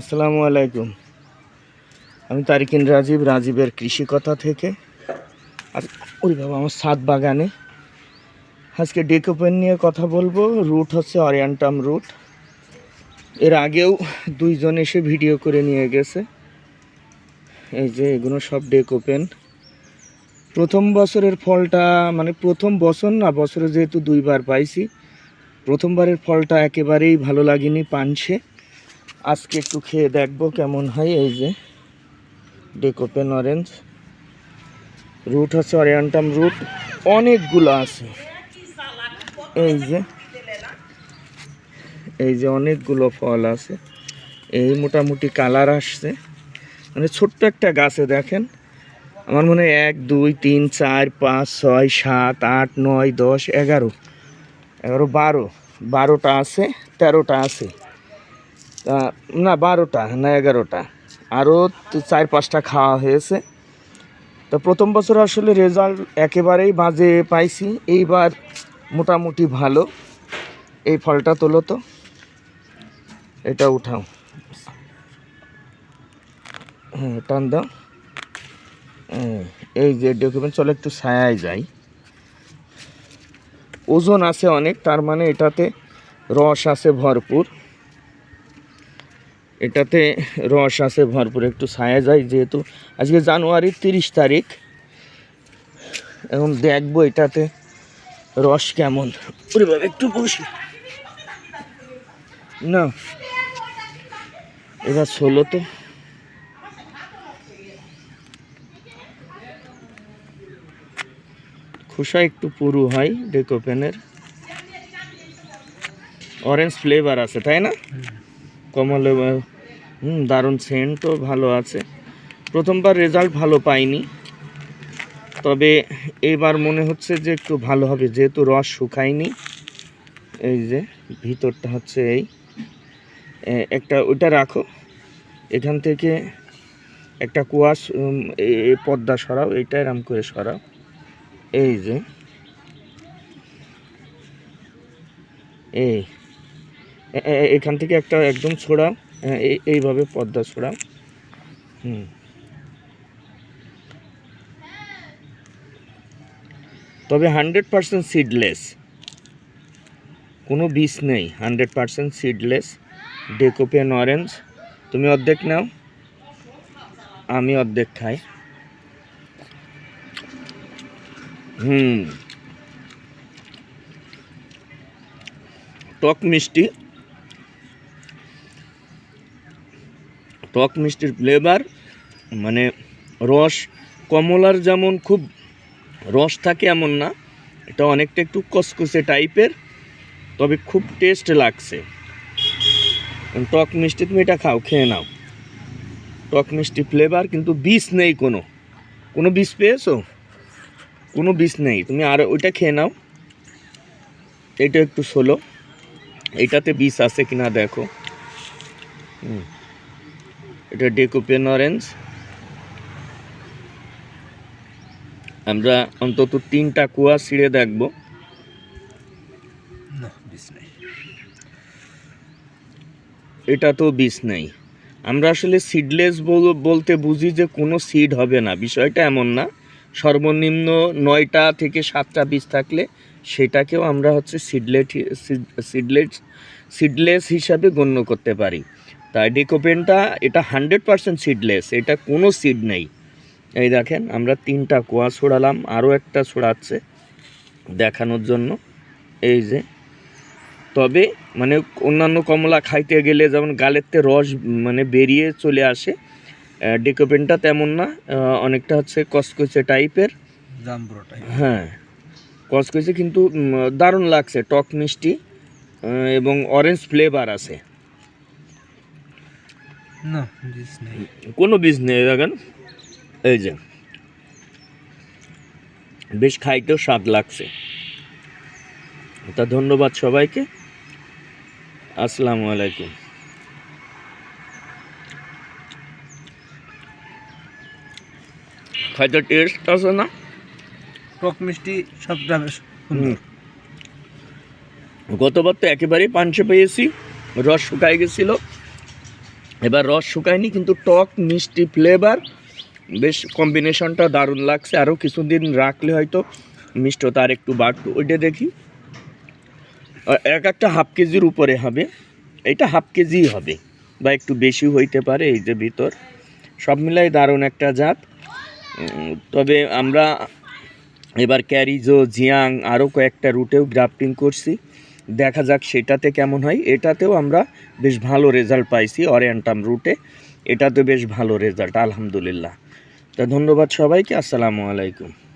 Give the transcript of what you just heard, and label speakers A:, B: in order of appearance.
A: আসসালামু আলাইকুম আমি তারিকিন রাজীব রাজীবের কৃষি কথা থেকে আর ওই বাবা আমার সাত বাগানে আজকে ডেকোপেন নিয়ে কথা বলবো রুট হচ্ছে অরিয়ান্টাম রুট এর আগেও দুইজন এসে ভিডিও করে নিয়ে গেছে এই যে এগুলো সব ডেকোপেন প্রথম বছরের ফলটা মানে প্রথম বছর না বছরে যেহেতু দুইবার পাইছি প্রথমবারের ফলটা একেবারেই ভালো লাগেনি পানছে আজকে একটু খেয়ে দেখবো কেমন হয় এই যে ডেকোপেন অরেঞ্জ রুট আছে অরিয়ান্টাম রুট অনেকগুলো আছে এই যে এই যে অনেকগুলো ফল আছে এই মোটামুটি কালার আসছে মানে ছোট্ট একটা গাছে দেখেন আমার মনে হয় এক দুই তিন চার পাঁচ ছয় সাত আট নয় দশ এগারো এগারো বারো বারোটা আছে তেরোটা আছে না বারোটা না এগারোটা আরও চার পাঁচটা খাওয়া হয়েছে তো প্রথম বছর আসলে রেজাল্ট একেবারেই বাজে পাইছি এইবার মোটামুটি ভালো এই ফলটা তোলো তো এটা উঠাও হ্যাঁ টান দাও হ্যাঁ, এই যে ডকুমেন্ট চলে একটু ছায়ায় যাই ওজন আছে অনেক তার মানে এটাতে রস আছে ভরপুর এটাতে রস আছে ভরপুর একটু ছায়া যায় যেহেতু আজকে জানুয়ারির তিরিশ তারিখ এখন দেখবো এটাতে রস কেমন একটু বসে না এবার ষোলো তো খোসা একটু পুরু হয় ডেকোপেনের অরেঞ্জ ফ্লেভার আছে তাই না কমলে হুম দারুণ সেন্ট তো ভালো আছে প্রথমবার রেজাল্ট ভালো পাইনি তবে এবার মনে হচ্ছে যে একটু ভালো হবে যেহেতু রস শুকায়নি এই যে ভিতরটা হচ্ছে এই একটা ওটা রাখো এখান থেকে একটা কুয়াশ পদ্মা সরাও এইটা এরাম করে সরাও এই যে এই এখান থেকে একটা একদম ছোড়াও হ্যাঁ, এইভাবে পদ্মা ছোড়া হুম তবে হান্ড্রেড পারসেন্ট সিডলেস কোনো বিষ নেই হান্ড্রেড পারসেন্ট সিডলেস ডেকোপিয়ান অরেঞ্জ তুমি অর্ধেক নাও আমি অর্ধেক খাই হুম টক মিষ্টি টক মিষ্টির ফ্লেভার মানে রস কমলার যেমন খুব রস থাকে এমন না এটা অনেকটা একটু কসকসে টাইপের তবে খুব টেস্ট লাগছে টক মিষ্টি তুমি এটা খাও খেয়ে নাও টক মিষ্টি ফ্লেভার কিন্তু বিষ নেই কোনো কোনো বিষ পেয়েছো কোনো বিষ নেই তুমি আর ওইটা খেয়ে নাও এটা একটু সোলো এটাতে বিষ আছে কিনা দেখো হুম এটা ডেকোপেন অরেঞ্জ আমরা অন্তত তিনটা কুয়া ছিঁড়ে দেখব এটা তো বিষ নেই আমরা আসলে সিডলেস বলতে বুঝি যে কোনো সিড হবে না বিষয়টা এমন না সর্বনিম্ন নয়টা থেকে সাতটা বীজ থাকলে সেটাকেও আমরা হচ্ছে সিডলেট সিডলেট সিডলেস হিসাবে গণ্য করতে পারি তা পেনটা এটা হান্ড্রেড পারসেন্ট সিডলেস এটা কোনো সিড নেই এই দেখেন আমরা তিনটা কোয়া ছড়ালাম আরও একটা ছড়াচ্ছে দেখানোর জন্য এই যে তবে মানে অন্যান্য কমলা খাইতে গেলে যেমন গালেরতে রস মানে বেরিয়ে চলে আসে পেনটা তেমন না অনেকটা হচ্ছে কসকচে টাইপের হ্যাঁ কসকচে কিন্তু দারুণ লাগছে টক মিষ্টি এবং অরেঞ্জ ফ্লেভার আছে না কোনো বীজ নেই দেখেন এই যে বেশ খাইতেও স্বাদ লাগছে তা ধন্যবাদ সবাইকে আসসালাম আলাইকুম খাইতে টেস্ট আছে না
B: টক মিষ্টি সবটা বেশ
A: গতবার তো একেবারেই পাঞ্চে পেয়েছি রস শুকাই গেছিলো এবার রস শুকায়নি কিন্তু টক মিষ্টি ফ্লেভার বেশ কম্বিনেশনটা দারুণ লাগছে আরও কিছুদিন রাখলে হয়তো মিষ্টতা আর একটু বাড়তো ওইটা দেখি এক একটা হাফ কেজির উপরে হবে এটা হাফ কেজি হবে বা একটু বেশি হইতে পারে এই যে ভিতর সব মিলাই দারুণ একটা জাত তবে আমরা এবার ক্যারিজো জিয়াং আরও কয়েকটা রুটেও গ্রাফটিং করছি দেখা যাক সেটাতে কেমন হয় এটাতেও আমরা বেশ ভালো রেজাল্ট পাইছি অরিয়ান্টাম রুটে এটাতে বেশ ভালো রেজাল্ট আলহামদুলিল্লাহ তা ধন্যবাদ সবাইকে আসসালামু আলাইকুম